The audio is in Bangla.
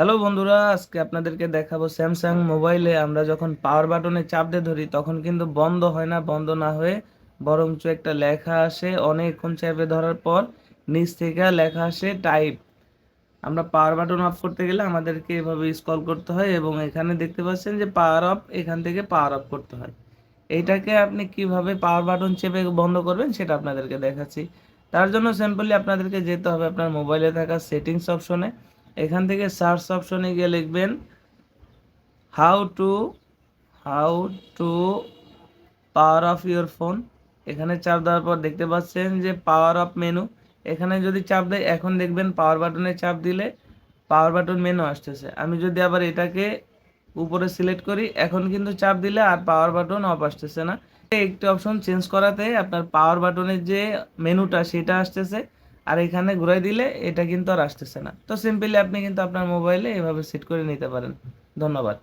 হ্যালো বন্ধুরা, আজকে আপনাদেরকে দেখাবো স্যামসাং মোবাইলে আমরা যখন পাওয়ার বাটনে চাপ দিয়ে ধরি, তখন কিন্তু বন্ধ হয় না, বন্ধ না হয়ে বরঞ্চ একটা লেখা আসে, অনেকক্ষণ চাপে ধরার পর নিচ থেকে লেখা আসে টাইপ আমরা পাওয়ার বাটন অফ করতে গেলে আমাদেরকে এভাবে স্ক্রল করতে হয় এবং এখানে দেখতে পাচ্ছেন যে পাওয়ার অফ এখান থেকে পাওয়ার অফ করতে হয়। এইটাকে আপনি কীভাবে পাওয়ার বাটন চেপে বন্ধ করবেন সেটা আপনাদেরকে দেখাচ্ছি। তার জন্য সিম্পলি আপনাদেরকে যেতে হবে আপনার মোবাইলে থাকা সেটিংস অপশনে এখান থেকে সার্চ অপশনে গিয়ে লিখবেন how to how to power off your phone এখানে চাপ দেওয়ার পর দেখতে পাচ্ছেন যে পাওয়ার অফ মেনু এখানে যদি চাপ দেয়, এখন দেখবেন পাওয়ার বাটনে চাপ দিলে পাওয়ার বাটন মেনু আসতেছে। আমি যদি আবার এটাকে উপরে সিলেক্ট করি, এখন কিন্তু চাপ দিলে আর পাওয়ার বাটন অফ আসতেছে না। একটি অপশন চেঞ্জ করাতে আপনার পাওয়ার বাটনের যে মেনুটা সেটা আসতেছে। আর এখানে ঘুরাই দিলে এটা কিন্তু আর আসতেছে না। তো সিম্পলি আপনি কিন্তু আপনার মোবাইলে এভাবে সেট করে নিতে পারেন। ধন্যবাদ।